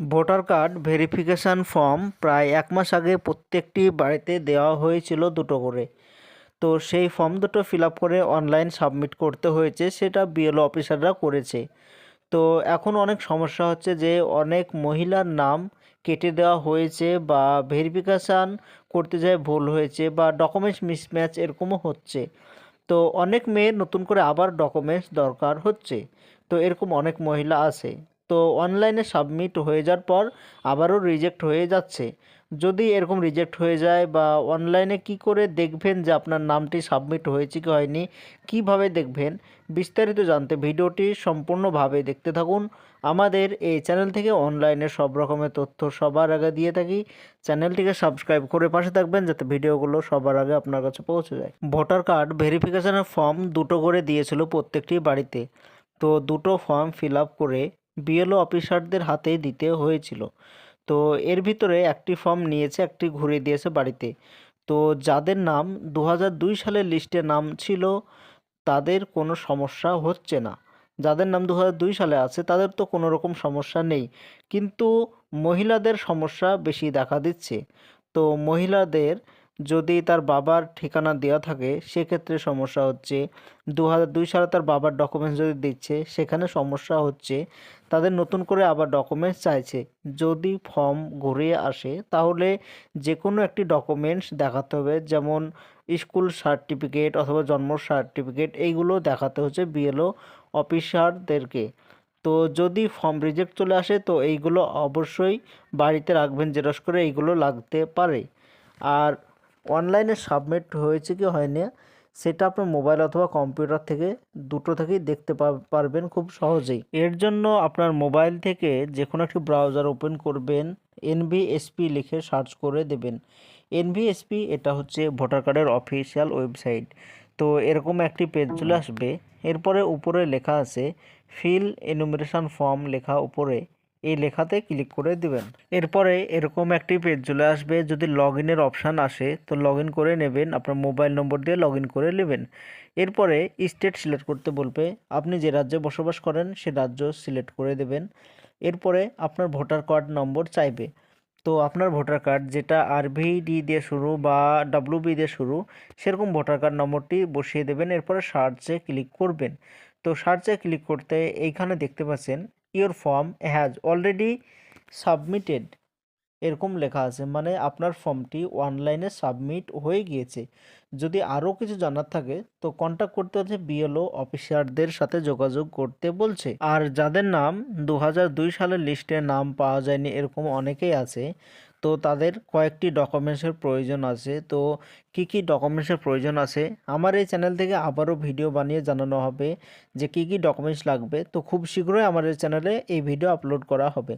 Voter card verification form প্রায় এক মাস আগে প্রত্যেকটি বাড়িতে দেওয়া হয়েছিল দুটো করে। তো সেই ফর্ম দুটো ফিল করে অনলাইন সাবমিট করতে হয়েছে, সেটা বিএলও অফিসাররা করেছে। তো এখন অনেক সমস্যা হচ্ছে যে অনেক মহিলার নাম কেটে দেওয়া হয়েছে বা ভেরিফিকেশান করতে যায় ভুল হয়েছে বা ডকুমেন্টস মিসম্যাচ এরকমও হচ্ছে। তো অনেক মেয়ের নতুন করে আবার ডকুমেন্টস দরকার হচ্ছে। তো এরকম অনেক মহিলা আছে। তো অনলাইনে সাবমিট হয়ে যাওয়ার পর আবারও রিজেক্ট হয়ে যাচ্ছে। যদি এরকম রিজেক্ট হয়ে যায় বা অনলাইনে কি করে দেখবেন যে আপনার নামটি সাবমিট হয়েছে কি হয়নি, কীভাবে দেখবেন? বিস্তারিত জানতে ভিডিওটি সম্পূর্ণভাবে দেখতে থাকুন। আমাদের এই চ্যানেল থেকে অনলাইনে সব রকমের তথ্য সবার আগে দিয়ে থাকি। চ্যানেলটিকে সাবস্ক্রাইব করে পাশে থাকবেন যাতে ভিডিওগুলো সবার আগে আপনার কাছে পৌঁছে যায়। ভোটার কার্ড ভেরিফিকেশনের ফর্ম দুটো করে দিয়েছিল প্রত্যেকটি বাড়িতে। তো দুটো ফর্ম ফিল করে বিএলও অফিসারদের হাতে দিতে হয়েছিল। তো এর ভিতরে একটি ফর্ম নিয়েছে, একটি ঘুরিয়ে দিয়েছে বাড়িতে। তো যাদের নাম দু সালের লিস্টে নাম ছিল, তাদের কোনো সমস্যা হচ্ছে না। যাদের নাম দু সালে আছে, তাদের তো কোনো রকম সমস্যা নেই। কিন্তু মহিলাদের সমস্যা বেশি দেখা দিচ্ছে। তো মহিলাদের যদি তার বাবার ঠিকানা দেওয়া থাকে, সেক্ষেত্রে সমস্যা হচ্ছে। দু দুই সালে তার বাবার ডকুমেন্টস যদি দিচ্ছে, সেখানে সমস্যা হচ্ছে। তাদের নতুন করে আবার ডকুমেন্টস চাইছে। যদি ফর্ম ঘুরিয়ে আসে, তাহলে যে কোনো একটি ডকুমেন্টস দেখাতে হবে। যেমন স্কুল সার্টিফিকেট অথবা জন্ম সার্টিফিকেট এইগুলো দেখাতে হচ্ছে বিএলও অফিসারদেরকে তো যদি ফর্ম রিজেক্ট চলে আসে, তো এইগুলো অবশ্যই বাড়িতে রাখবেন জেরক্স করে এইগুলো লাগতে পারে। আর অনলাইনে সাবমিট হয়েছে কি হয়নি, সেটা আপনার মোবাইল অথবা কম্পিউটার থেকে, দুটো থেকেই দেখতে পারবেন খুব সহজেই। এর জন্য আপনার মোবাইল থেকে যে কোনো একটি ব্রাউজার ওপেন করবেন এনভিএসপি লিখে সার্চ করে দেবেন। এনভিএসপি এটা হচ্ছে ভোটার কার্ডের অফিসিয়াল ওয়েবসাইট তো এরকম একটি পেজ চলে আসবে, এরপরে উপরে লেখা আছে ফিল এনুমিনেশন ফর্ম লেখা উপরে। এই লেখাতে ক্লিক করে দিবেন। এরপরে এরকম একটি পেজ চলে আসবে। যদি লগ ইনের অপশান আসে, তো লগ করে নেবেন। আপনার মোবাইল নম্বর দিয়ে লগ করে নেবেন। এরপরে স্টেট সিলেক্ট করতে বলবে। আপনি যে রাজ্যে বসবাস করেন, সে রাজ্য সিলেক্ট করে দেবেন। এরপরে আপনার ভোটার কার্ড নম্বর চাইবে। তো আপনার ভোটার কার্ড যেটা আরভিডি দিয়ে শুরু বা ডাব্লিউবি দিয়ে শুরু, সেরকম ভোটার কার্ড নম্বরটি বসিয়ে দেবেন। এরপরে সার্চে ক্লিক করবেন। তো সার্চে ক্লিক করতে এইখানে দেখতে পাচ্ছেন your form has already submitted এরকম লেখা আছে মানে আপনার ফর্মটি অনলাইনে সাবমিট হয়ে গিয়েছে। যদি আরও কিছু জানার থাকে, তো কন্ট্যাক্ট করতে হচ্ছে বিএলও অফিসারদের সাথে যোগাযোগ করতে বলছে। আর যাদের নাম দু সালের লিস্টে নাম পাওয়া যায়নি, এরকম অনেকেই আছে। তো তাদের কয়েকটি ডকুমেন্টসের প্রয়োজন আছে। তো কি কি ডকুমেন্টসের প্রয়োজন আছে? আমার এই চ্যানেল থেকে আবারও ভিডিও বানিয়ে জানানো হবে যে কি কি ডকুমেন্টস লাগবে। তো খুব শীঘ্রই আমার এই চ্যানেলে এই ভিডিও আপলোড করা হবে।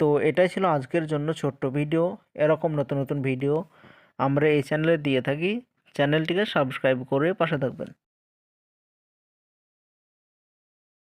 তো এটাই ছিল আজকের জন্য ছোট্ট ভিডিও এরকম নতুন নতুন ভিডিও আমরা এই চ্যানেলে দিয়ে থাকি। চ্যানেলটিকে সাবস্ক্রাইব করে পাশে থাকবেন।